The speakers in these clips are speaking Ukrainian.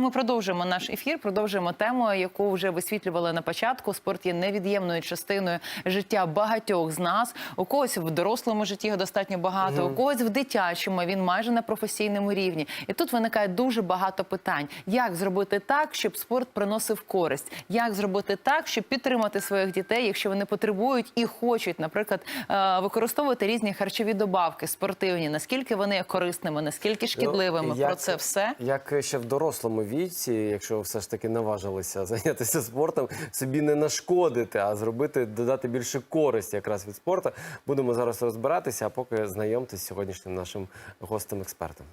ми продовжуємо наш ефір, продовжуємо тему, яку вже висвітлювали на початку. Спорт є невід'ємною частиною життя багатьох з нас. У когось в дорослому житті його достатньо багато, у когось в дитячому він майже на професійному рівні. І тут виникає дуже багато питань: як зробити так, щоб спорт приносив користь, як зробити так, щоб підтримати своїх дітей, якщо вони потребують і хочуть, наприклад, е, використовувати різні харчові добавки спортивні, наскільки вони є корисними, наскільки шкідливими. Ну, як- Про це все. Як ще в дорослому віці, якщо все ж таки наважилися зайнятися спортом, собі не нашкодити, а зробити, додати більше користі якраз від спорту. Будемо зараз розбиратися, а поки знайомтесь з сьогоднішнім нашим гостем-експертом.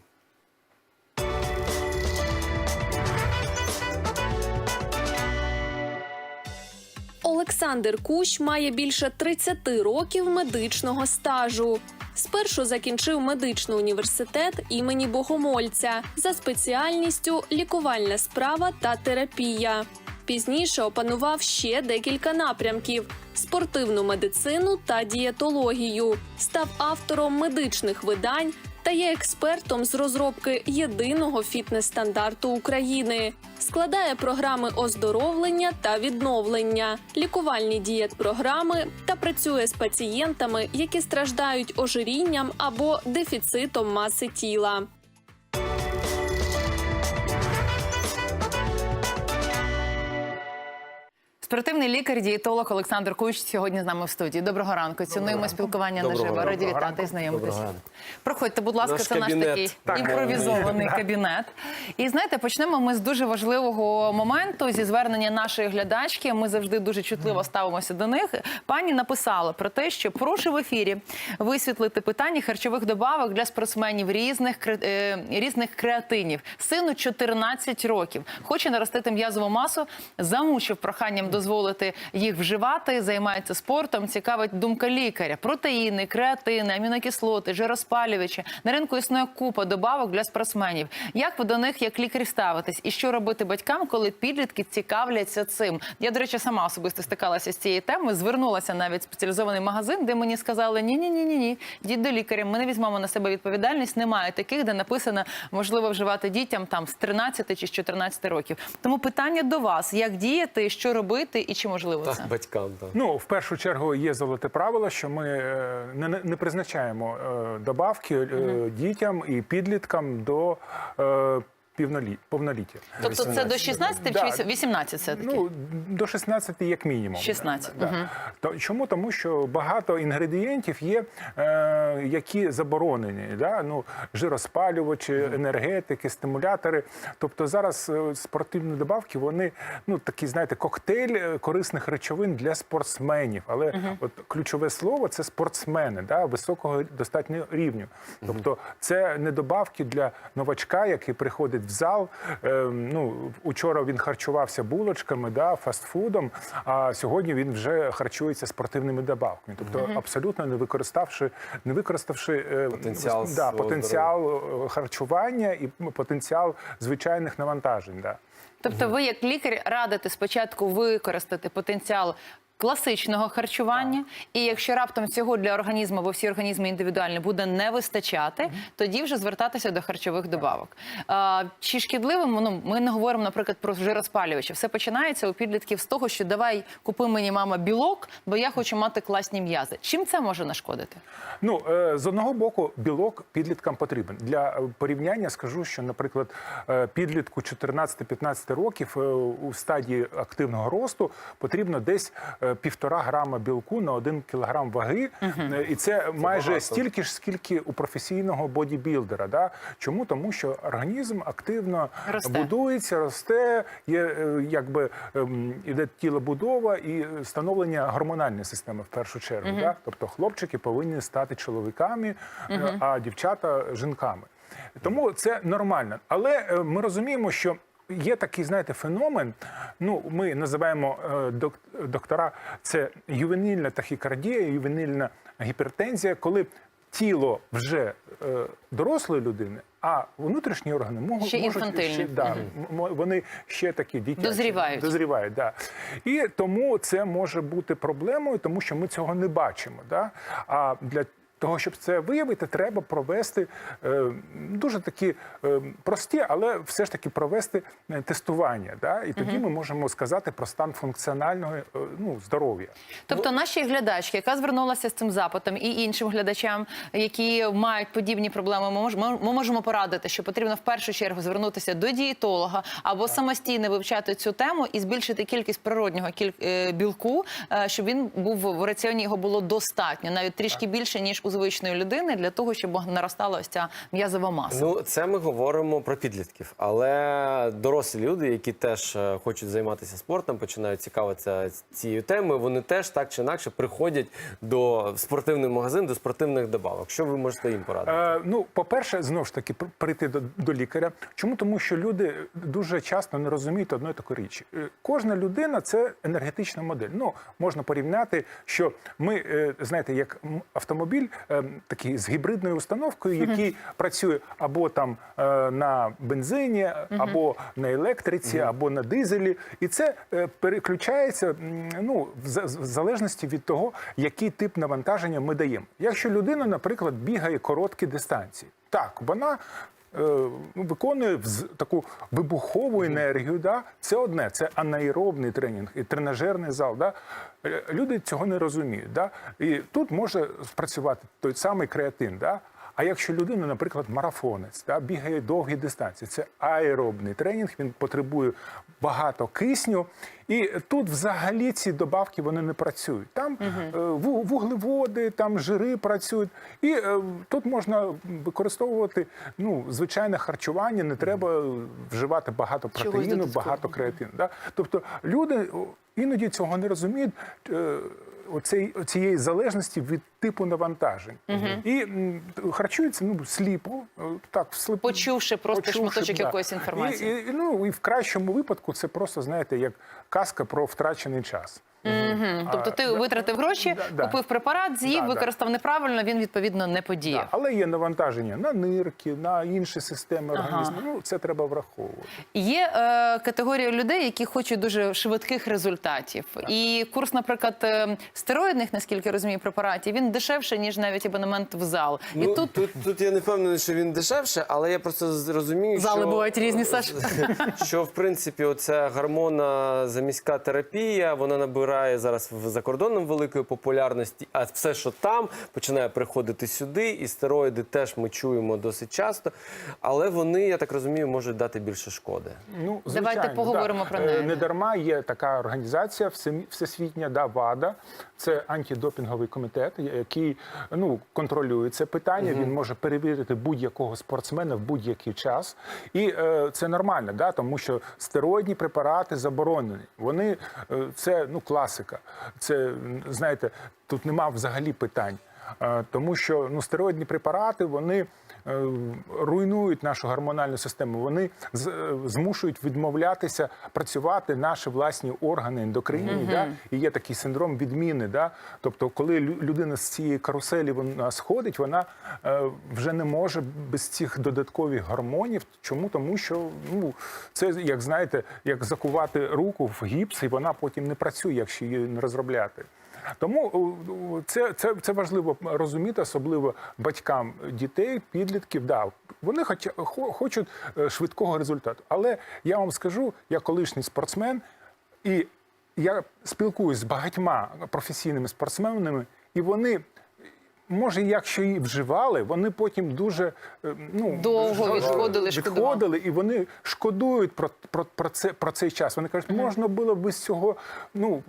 Олександр Кущ має більше 30 років медичного стажу. Спершу закінчив медичний університет імені Богомольця за спеціальністю лікувальна справа та терапія. Пізніше опанував ще декілька напрямків: спортивну медицину та дієтологію. Став автором медичних видань та є експертом з розробки єдиного фітнес-стандарту України. Складає програми оздоровлення та відновлення, лікувальні дієт-програми та працює з пацієнтами, які страждають ожирінням або дефіцитом маси тіла. Спортивний лікар, дієтолог Олександр Куч сьогодні з нами в студії. Доброго ранку. Цінуємо спілкування Доброго наживо. Раді вітати і знайомитися. Проходьте, будь ласка, Наш це наш такий Так, імпровізований кабінет. І знаєте, почнемо ми з дуже важливого моменту зі звернення нашої глядачки. Ми завжди дуже чутливо ставимося до них. Пані написала про те, що прошу в ефірі висвітлити питання харчових добавок для спортсменів різних е, різних креатинів. Сину 14 років. Хоче наростити м'язову масу, замучив проханням дозволити їх вживати. Займається спортом. Цікавить думка лікаря. Протеїни, креатини, амінокислоти, жироспалювачі. На ринку існує купа добавок для спортсменів. Як ви до них як лікар ставитесь? І що робити батькам, коли підлітки цікавляться цим? Я, до речі, сама особисто стикалася з цією темою. Звернулася навіть в спеціалізований магазин, де мені сказали: ні, ні, ні, ні, ні. Діть до лікаря. Ми не візьмемо на себе відповідальність. Немає таких, де написано можливо вживати дітям там з 13 чи з 14 років. Тому питання до вас: як діяти, що робити і чи можливо це? Так, батькам. Так. Ну, в першу чергу є золоте правило, що ми е, не, не призначаємо добавки mm -hmm. дітям і підліткам до е, півнолі- повноліття. Тобто це до 16 чи 18 все таки? Ну, до 16 як мінімум. 16, Да. мгм. То, чому? Тому що багато інгредієнтів є, е, які заборонені. Да? Ну, жироспалювачі, енергетики, стимулятори. Тобто зараз е, спортивні добавки, вони ну, такі, знаєте, коктейль е, корисних речовин для спортсменів. Але от ключове слово це спортсмени да? високого достатньо рівню. Тобто це не добавки для новачка, який приходить в зал. Е, ну, учора він харчувався булочками, да, фастфудом, а сьогодні він вже харчується спортивними добавками. Тобто абсолютно не використавши, не використавши е, Потенціал да, потенціал е, харчування і потенціал звичайних навантажень. Да. Тобто, ви як лікар радите спочатку використати потенціал. Класичного харчування, і якщо раптом цього для організму, бо всі організми індивідуальні, буде не вистачати, тоді вже звертатися до харчових добавок. А, чи шкідливим ну, ми не говоримо, наприклад, про жироспалювачі. Все починається у підлітків з того, що давай купи мені мама білок, бо я хочу мати класні м'язи. Чим це може нашкодити? Ну е, з одного боку, білок підліткам потрібен для е, порівняння. Скажу, що, наприклад, е, підлітку 14-15 років у стадії активного росту потрібно десь півтора грама білку на один кілограм ваги, Е, і це майже багато. стільки ж, скільки у професійного бодібілдера. Да? Чому? Тому що організм активно Росте. будується, росте, є е, якби ем, іде тілобудова і становлення гормональної системи в першу чергу. Да? Тобто хлопчики повинні стати чоловіками, е, а дівчата жінками. Тому це нормально. Але е, ми розуміємо, що. Є такий, знаєте, феномен. Ну, ми називаємо е, док- доктора це ювенільна тахікардія, ювенільна гіпертензія, коли тіло вже е, дорослої людини, а внутрішні органи можуть Ще інфантильні. ще, да, м- вони ще такі дитячі. Дозрівають. Дозрівають, да. І тому це може бути проблемою, тому що ми цього не бачимо. Да? А для того, щоб це виявити, треба провести е, дуже такі е, прості, але все ж таки провести е, тестування. Да? І тоді ми можемо сказати про стан функціонального е, ну, здоров'я. Тобто нашій глядачці, яка звернулася з цим запитом, і іншим глядачам, які мають подібні проблеми, ми можемо, ми можемо порадити, що потрібно в першу чергу звернутися до дієтолога або самостійно вивчати цю тему і збільшити кількість природнього е, білку, е, щоб він був в раціоні його було достатньо, навіть трішки більше ніж у звичної людини, для того, щоб наростала ось ця м'язова маса. Ну, це ми говоримо про підлітків, але дорослі люди, які теж е, хочуть займатися спортом, починають цікавитися цією темою. Вони теж так чи інакше приходять до в спортивний магазин, до спортивних добавок. Що ви можете їм порадити? Е, ну, по-перше, знову ж таки, пр- прийти до, до лікаря. Чому? Тому що люди дуже часто не розуміють одної такої річі. Е, Кожна людина це енергетична модель. Ну, можна порівняти, що ми, е, знаєте, як автомобіль е, такий з гібридною установкою, який працює або там е, на бензині, або на електриці, або на дизелі. І це е, переключається ну, в залежності від того, який тип навантаження ми даємо. Якщо людина, наприклад, бігає короткі дистанції, так, вона. Е, ну, Виконує таку вибухову енергію, да? це одне, це анаеробний тренінг і тренажерний зал. Да? Е, Люди цього не розуміють. Да? І тут може спрацювати той самий креатин. Да? А якщо людина, наприклад, марафонець, да, бігає довгі дистанції, це аеробний тренінг, він потребує багато кисню. І тут взагалі ці добавки вони не працюють. Там е, ву- вуглеводи, там жири працюють. І е, тут можна використовувати ну, звичайне харчування, не треба вживати багато протеїну, багато креатину. Да? Тобто люди іноді цього не розуміють. Оцей, цієї залежності від типу навантажень. І м, харчується ну, сліпо, е, так, сліпо. Почувши просто шматочок да. якоїсь інформації. І, і, ну, і в кращому випадку це просто, знаєте, як казка про втрачений час. Мгм. Тобто ти да, витратив гроші, да, да. купив препарат, з'їв, Да, да. використав неправильно, він відповідно не подіяв. Да, але є навантаження на нирки, на інші системи організму. Ну, це треба враховувати. Є е, категорія людей, які хочуть дуже швидких результатів. І курс, наприклад, е, стероїдних, наскільки я розумію, препаратів, він дешевше, ніж навіть абонемент в зал. І Ну, тут тут... тут я не впевнений, що він дешевше, але я просто зрозумію, Зали що... бувають різні, Саш. що в принципі оця гормонна заміська терапія вона набирає зараз в за кордоном великої популярності, а все, що там, починає приходити сюди, і стероїди теж ми чуємо досить часто. Але вони, я так розумію, можуть дати більше шкоди. Ну, Давайте поговоримо да. про Е, неї. Не дарма є така організація всесвітня да, ВАДА. Це антидопінговий комітет, який ну, контролює це питання. Він може перевірити будь-якого спортсмена в будь-який час. І е, це нормально, да, тому що стероїдні препарати заборонені. Вони е, це ну, класика. Це знаєте, тут нема взагалі питань. Е, Тому що ну, стероїдні препарати вони е, руйнують нашу гормональну систему. Вони е, змушують відмовлятися працювати наші власні органи ендокринні. Да? І є такий синдром відміни. Да? Тобто, коли людина з цієї каруселі вона сходить, вона вже не може без цих додаткових гормонів. Чому? Тому що ну, це, як знаєте, як закувати руку в гіпс, і вона потім не працює, якщо її не розробляти. Тому о, це, це, це важливо розуміти, особливо батькам дітей, підлітків. Да, вони хоч, хочуть е, швидкого результату. Але я вам скажу, я колишній спортсмен, і я спілкуюсь з багатьма професійними спортсменами, і вони. Може, якщо і вживали, вони потім дуже е, ну Довго відходили, відходили, і вони шкодують про, про, про, це, про цей час. Вони кажуть, можна було без цього ну,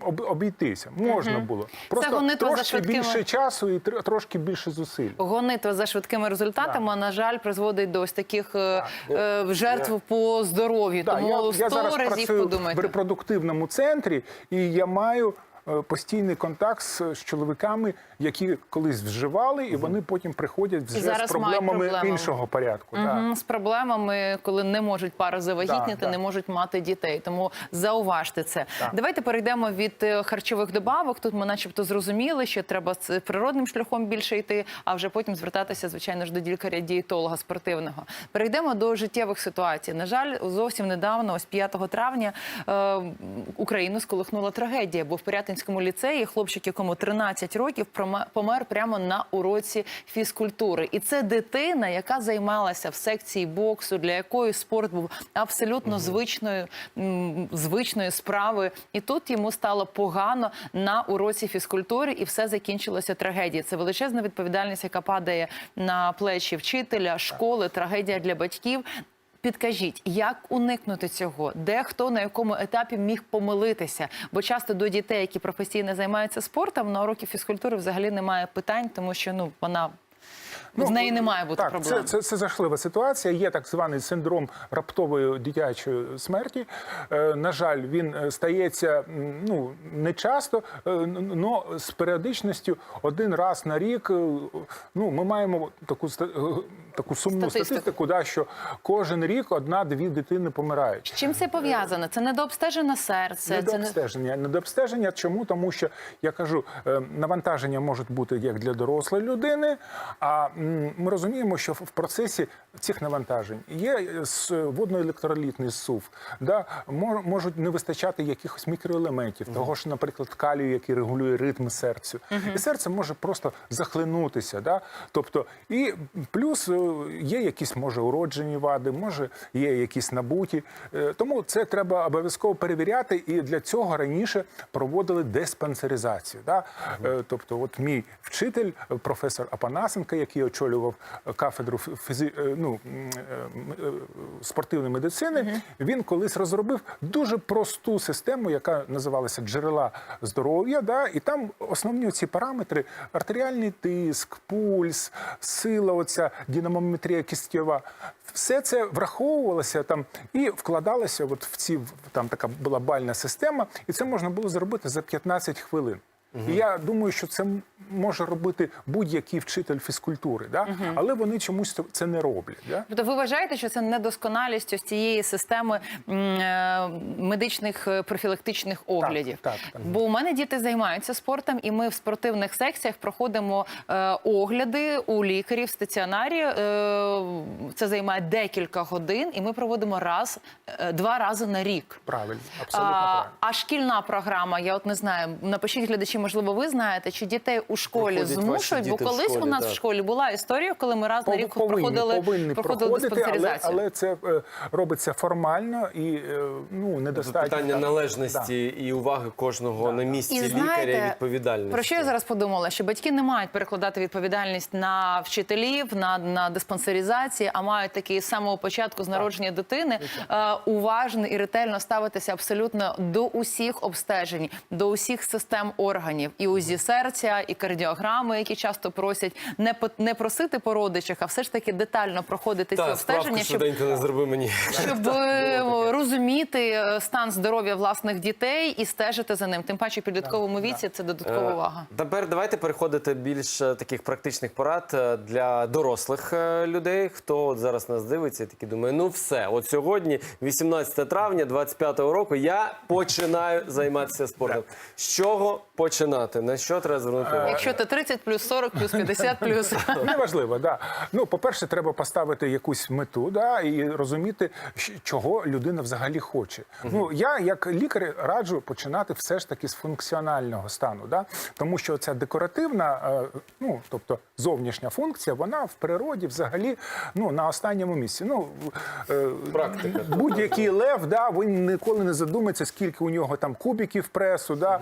об, обійтися. Можна було. Просто гонитва за трошки швидкими- більше часу і тр- трошки більше зусиль. Гонитва за швидкими результатами, на жаль, призводить до ось таких е, е, жертв по здоров'ю. Да, Тому я, я зараз разів працюю в подумайте. репродуктивному центрі, і я маю постійний контакт з, чоловіками, які колись вживали, і вони потім приходять вже з проблемами іншого порядку. з проблемами, коли не можуть пари завагітніти, не можуть мати дітей. Тому зауважте це. Давайте перейдемо від е, харчових добавок. Тут ми, начебто, зрозуміли, що треба з природним шляхом більше йти, а вже потім звертатися, звичайно ж, до лікаря-дієтолога спортивного. Перейдемо до життєвих ситуацій. На жаль, зовсім недавно, ось 5 травня, е, Україну сколихнула трагедія, бо в Пирятинській Гетьманцинському ліцеї. Хлопчик, якому 13 років, помер прямо на уроці фізкультури. І це дитина, яка займалася в секції боксу, для якої спорт був абсолютно звичною, звичною справою. І тут йому стало погано на уроці фізкультури, і все закінчилося трагедією. Це величезна відповідальність, яка падає на плечі вчителя, школи, трагедія для батьків. Підкажіть, як уникнути цього? Де хто на якому етапі міг помилитися? Бо часто до дітей, які професійно займаються спортом, на уроки фізкультури взагалі немає питань, тому що ну вона з неї не має бути так, проблем. Це, це, це жахлива ситуація. Є так званий синдром раптової дитячої смерті. Е, на жаль, він е, стається ну, не часто, але з періодичністю один раз на рік. е, Ну, ми маємо таку, е, таку сумну Статистику. статистику, да, що кожен рік одна-дві дитини помирають. З чим це пов'язано? Це недообстежене серце. Це не... Недообстеження. Недообстеження. Чому? Тому що я кажу, навантаження можуть бути як для дорослої людини, а ми розуміємо, що в процесі цих навантажень є е, водноелектролітний зсув, да, можуть не вистачати якихось мікроелементів, того ж, наприклад, калію, який регулює ритм серцю. І серце може просто захлинутися. Да? Тобто, і плюс е, є якісь може уроджені вади, може є якісь набуті. Е, Тому це треба обов'язково перевіряти, і для цього раніше проводили диспансеризацію. Да? Тобто, от мій вчитель, професор Апанасенко, який очолював кафедру фізі... е, ну, е, е, спортивної медицини, він колись розробив дуже просту систему, яка називалася джерела здоров'я. Да? І там основні ці параметри: артеріальний тиск, пульс, сила, оця динамометрія кістєва. Все це враховувалося там і вкладалося от в ці там така була бальна система, і це можна було зробити за 15 хвилин. І я думаю, що це може робити будь-який вчитель фізкультури, да? але вони чомусь це- не роблять. Да? Тобто ви вважаєте, що це недосконалість ось цієї системи е, медичних е, профілактичних оглядів? так, так. Бо у мене діти займаються спортом, і ми в спортивних секціях проходимо е, огляди у лікарів в стаціонарі. Це займає декілька годин, і ми проводимо раз, два рази на рік. Правильно, абсолютно А, правильно. а шкільна програма, я от не знаю. Напишіть глядачі, можливо, ви знаєте, чи дітей у школі Проходять змушують? Бо колись у нас так. в школі була історія, коли ми раз на рік повинні, проходили, повинні проходили проходити, але, але це е, робиться формально і е, ну, недостатньо. Питання так. належності і уваги кожного на місці І лікаря і знаєте, відповідальності. про що я зараз подумала? Що батьки не мають перекладати відповідальність на вчителів, на, на диспансеризації, а мають таки з самого початку з народження дитини е, уважно і ретельно ставитися абсолютно до усіх обстежень, до усіх систем органів, і УЗІ серця, і кардіограми, які часто просять не по- не просити по родичах, а все ж таки детально проходити ці Так, справку обстеження, щоб не зроби мені. щоб е, розуміти е, стан здоров'я власних дітей і стежити за ним. Тим паче в підлітковому віці це додаткова Е, увага. Тепер давайте переходити більш таких практичних порад для дорослих людей. Хто от зараз нас дивиться, і такі думає, ну все, от сьогодні, 18 травня 25-го року, я починаю займатися спортом. З чого починати? На що треба звернути увагу? Якщо ти 30 плюс 40 плюс 50 плюс. Неважливо, да. Ну, по-перше, треба поставити якусь мету, да, і розуміти, щ- чого людина взагалі хоче. Ну, я, як лікар, раджу починати все ж таки з функціонального стану, да? тому що ця декоративна, е, ну, тобто зовнішня функція, вона в природі взагалі ну, на останньому місці. Ну, е, Практика. Будь-який лев, да, він ніколи не задумається, скільки у нього там кубиків пресу. Да?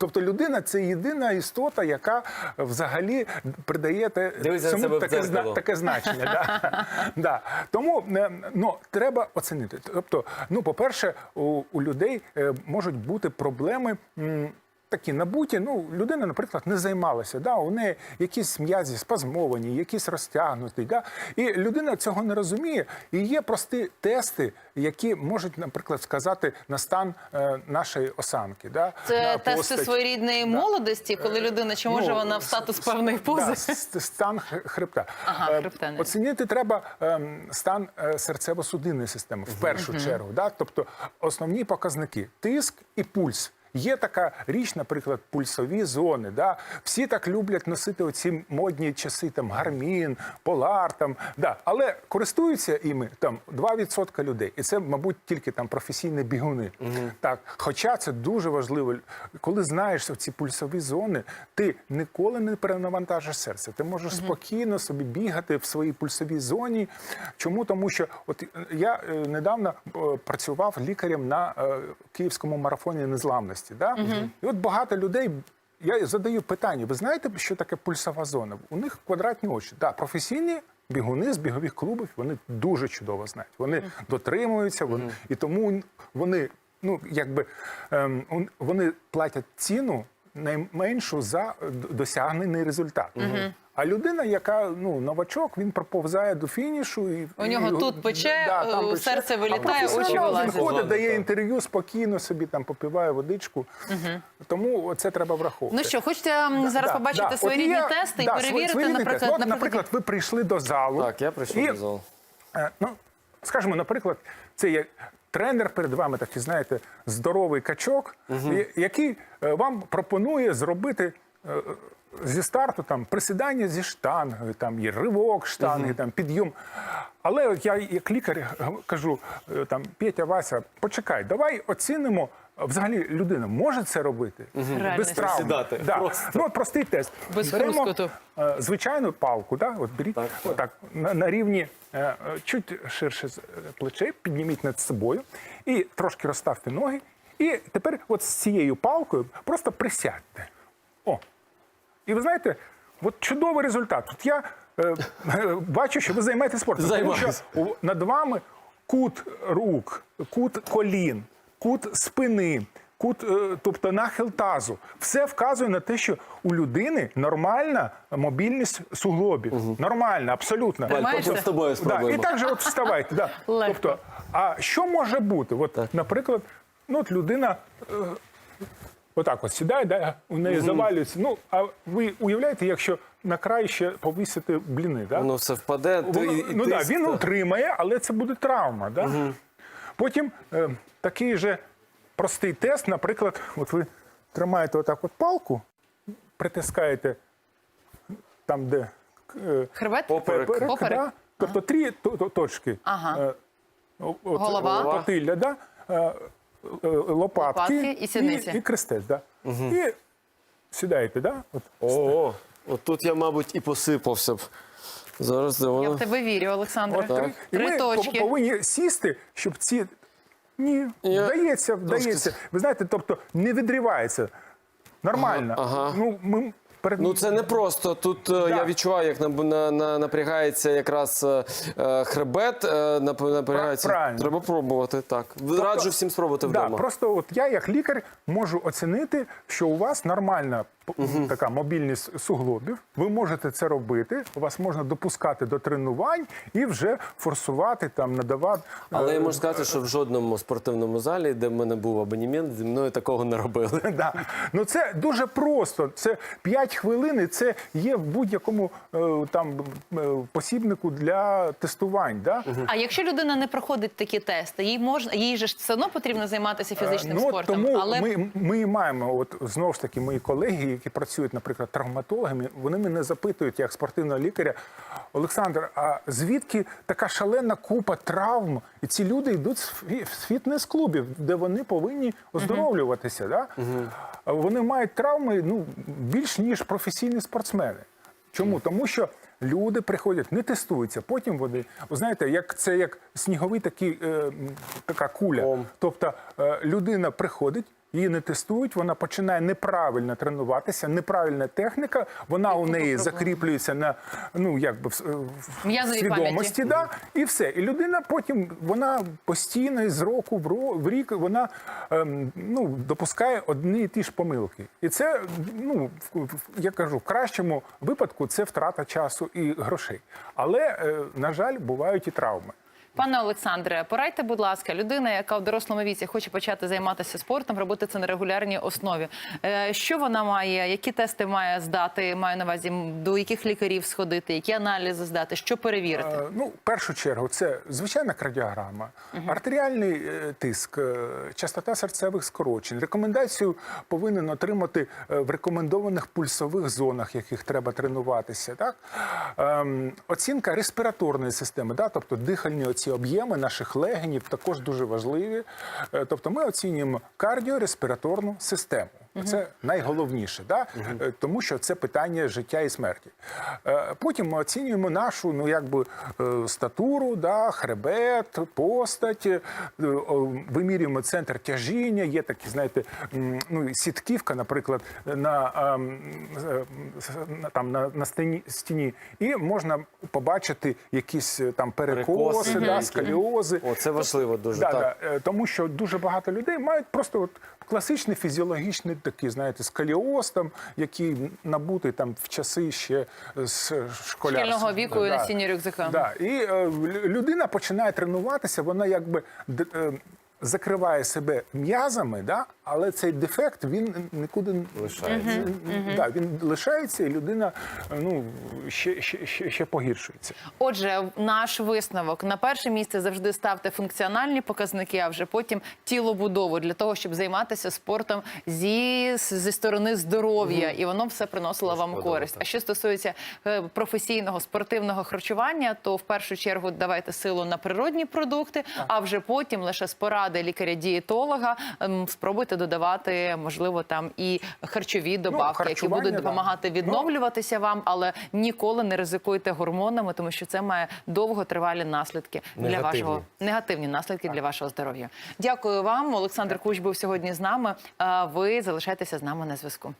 Тобто людина це єдина істота, яка взагалі придає те, цьому таке, зна- таке значення. Да. Да. Тому е, ну, треба оцінити. Тобто, ну, по-перше, у, у людей е, можуть бути проблеми. м, Такі набуті, ну людина, наприклад, не займалася. Да? У неї якісь м'язі спазмовані, якісь розтягнуті. Да? І людина цього не розуміє. І є прості тести, які можуть, наприклад, сказати на стан е, нашої осанки. Да? Це на тести постать. своєрідної молодості, коли людина чи може Ну, вона встати з певної пози. Да, стан хребта. Ага, Е, хребта, не. Оцінити треба ем, стан е, серцево-судинної системи в першу чергу. Да? Тобто основні показники тиск і пульс. Є така річ, наприклад, пульсові зони. Да? Всі так люблять носити оці модні часи, там гармін, полар, там, да. але користуються іми там 2% людей. І це, мабуть, тільки там професійні бігуни. Так, хоча це дуже важливо, коли знаєш ці пульсові зони, ти ніколи не перенавантажиш серце. Ти можеш спокійно собі бігати в своїй пульсовій зоні. Чому? Тому що от е, я е, недавно е, працював лікарем на київському марафоні незламності. Да? І от багато людей. Я задаю питання: ви знаєте, що таке пульсова зона? У них квадратні очі. Да, професійні бігуни з бігових клубів вони дуже чудово знають. Вони дотримуються, вони, і тому вони, ну якби ем, вони платять ціну найменшу за досягнений результат. А людина, яка ну новачок, він проповзає до фінішу і У нього і- тут пече, там е, серце вилітає, А очі вилазять. Він ходить, дає інтерв'ю спокійно собі там попиває водичку. Тому це треба враховувати. Ну що, хочете м, зараз Да, побачити да. своєрідні От я- тести і да, перевірити, своєрідні наприклад, тести. От, наприклад, наприклад, ви прийшли до залу. Так, я прийшов і, до залу. е, Ну, скажімо, наприклад, це є тренер перед вами, такий, знаєте, здоровий качок, я- який е, вам пропонує зробити. Зі старту там присідання зі штангою, там є ривок штанги, там підйом. Але от я як лікар кажу, е, там Петя, Вася, почекай, давай оцінимо. Взагалі людина може це робити без Реальність. травм. Да. Просто. Ну, от простий тест. Без Беремо хрускоту. е, звичайну палку, да? от беріть отак, на, на рівні е, чуть ширше з- плечей, підніміть над собою і трошки розставте ноги. І тепер от з цією палкою просто присядьте. О. І ви знаєте, от чудовий результат. От я е, бачу, що ви займаєтесь спортом. Тому що над вами кут рук, кут колін, кут спини. Кут, е, тобто нахил тазу, все вказує на те, що у людини нормальна мобільність суглобів. Нормальна, абсолютно. Валь, Тримаєшся? з тобою Да, і так же от вставайте. Да. Тобто, а що може бути? От, наприклад, ну, от людина е, отак от сідає, да, у неї завалюється. Ну, а ви уявляєте, якщо на край ще повісити бліни, да? Воно все впаде. Воно- і- і ну да, він утримає, але це буде травма. Да? Потім е, такий же простий тест, наприклад, от ви тримаєте отак от палку, притискаєте там, де е, хребет? Поперек. поперек, Поперек. Да? тобто три то- то- точки. Ага. Е, от, Голова. е, Потилля, да? Е, е, лопатки, Лопатки і сідниці. І, і крестець. Да? І сідаєте, да? От, О, от тут я, мабуть, і посипався б. Зараз де Я воно. в тебе вірю, Олександре. От три, і Три ми точки. повинні сісти, щоб ці. Ні, Я вдається, вдається. Ви знаєте, тобто не відривається. Нормально. Ага, ага. Ну, ми. Ну це не просто. Тут е, я відчуваю, як на, на, на, напрягається якраз е, е, хребет, е, нап- напрягається. Правильно. Треба пробувати. Так. Раджу всім спробувати да, вдома. просто от я, як лікар, можу оцінити, що у вас нормальна п- така мобільність суглобів. Ви можете це робити. Вас можна допускати до тренувань і вже форсувати там, надавати. Але е, я можу сказати, що в жодному спортивному залі, де в мене був абонемент, зі мною такого не робили. Да. Ну це дуже просто. Це 5 хвилин, і це є в будь-якому е, там е, посібнику для тестувань. Да? А якщо людина не проходить такі тести, їй можна їй же ж все одно потрібно займатися фізичним ну, спортом. Тому але ми, ми маємо, от знову ж таки, мої колеги, які працюють, наприклад, травматологами, вони мене запитують як спортивного лікаря. Олександр, а звідки така шалена купа травм? І ці люди йдуть з фітнес-клубів, де вони повинні оздоровлюватися. Да? Вони мають травми ну, більш ніж професійні спортсмени. Чому? Тому що люди приходять, не тестуються. Потім вони, ви знаєте, як це як сніговий такий, е, така куля. Тобто е, людина приходить, її не тестують, вона починає неправильно тренуватися, неправильна техніка, вона у неї закріплюється на ну якби в, в свідомості, да, і все. І людина потім вона постійно з року в, рік вона ем, ну, допускає одні і ті ж помилки. І це, ну я кажу, в кращому випадку це втрата часу і грошей. Але, е, на жаль, бувають і травми. Пане Олександре, порадьте, будь ласка, людина, яка в дорослому віці хоче почати займатися спортом, робити це на регулярній основі. Е, Що вона має, які тести має здати, маю на увазі, до яких лікарів сходити, які аналізи здати, що перевірити? Е, Ну, в першу чергу, це звичайна кардіограма, артеріальний е, тиск, частота серцевих скорочень. Рекомендацію повинен отримати в рекомендованих пульсових зонах, яких треба тренуватися. Так? Ем, Оцінка респіраторної системи, да? тобто дихальні оці об'єми наших легенів також дуже важливі. Е, Тобто ми оцінюємо кардіореспіраторну систему. Це найголовніше, да? Е, тому що це питання життя і смерті. Е, Потім ми оцінюємо нашу ну, якби, е, статуру, да? хребет, постать, вимірюємо центр тяжіння, є такі, знаєте, ну, сітківка, наприклад, на, ем, е, на, там, на, на стіні, стіні, і можна побачити якісь там перекоси, Перекоси да, деякі. сколіози. О, це важливо дуже. Да, так. да, тому що дуже багато людей мають просто от класичний фізіологічний такий, знаєте, сколіоз, там, який набутий там в часи ще з школярства. Шкільного віку і Да. носіння рюкзака. Да. І е, людина починає тренуватися, вона якби е, закриває себе м'язами, да? але цей дефект він нікуди не Лишається. Да, він лишається, і людина ну, ще, ще, ще, ще погіршується. Отже, наш висновок на перше місце завжди ставте функціональні показники, а вже потім тілобудову для того, щоб займатися спортом зі, зі сторони здоров'я, і воно все приносило вам Шкодило, користь. так. А що стосується е, професійного спортивного харчування, то в першу чергу давайте силу на природні продукти, а вже потім лише з поради лікаря-дієтолога ем, спробуйте додавати, можливо, там і харчові добавки, які будуть будуть да. допомагати Ну, відновлюватися вам, але ніколи не ризикуйте гормонами, тому що це має довготривалі наслідки для вашого негативні наслідки для вашого здоров'я. Дякую вам. Олександр Куч був сьогодні з нами. Ви залишайтеся з нами на зв'язку.